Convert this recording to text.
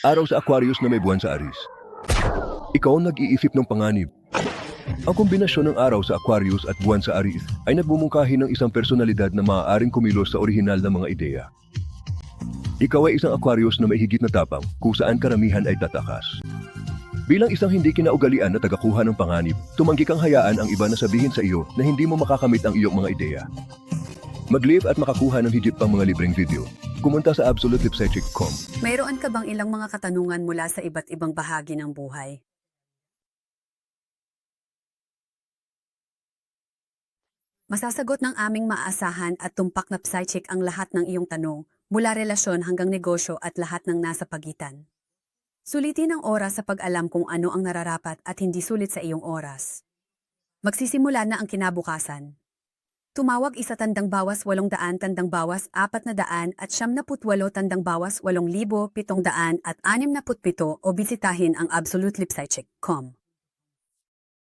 Araw sa Aquarius na may buwan sa Aris. Ikaw ang nag-iisip ng panganib. Ang kombinasyon ng araw sa Aquarius at buwan sa Aris ay nagmumungkahi ng isang personalidad na maaaring kumilos sa orihinal na mga ideya. Ikaw ay isang Aquarius na may higit na tapang kung saan karamihan ay tatakas. Bilang isang hindi kinaugalian na tagakuha ng panganib, tumanggi kang hayaan ang iba na sabihin sa iyo na hindi mo makakamit ang iyong mga ideya. Mag-live at makakuha ng higit pang mga libreng video. Kumunta sa absolutelipsychic.com. Mayroon ka bang ilang mga katanungan mula sa iba't ibang bahagi ng buhay? Masasagot ng aming maaasahan at tumpak na psychic ang lahat ng iyong tanong, mula relasyon hanggang negosyo at lahat ng nasa pagitan. Sulitin ang oras sa pag-alam kung ano ang nararapat at hindi sulit sa iyong oras. Magsisimula na ang kinabukasan. Tumawag isa tandang bawas walong daan tandang bawas apat na daan at siyam na putwalo tandang bawas walong libo pitong daan at anim na putpito o bisitahin ang absolutelipsychic.com.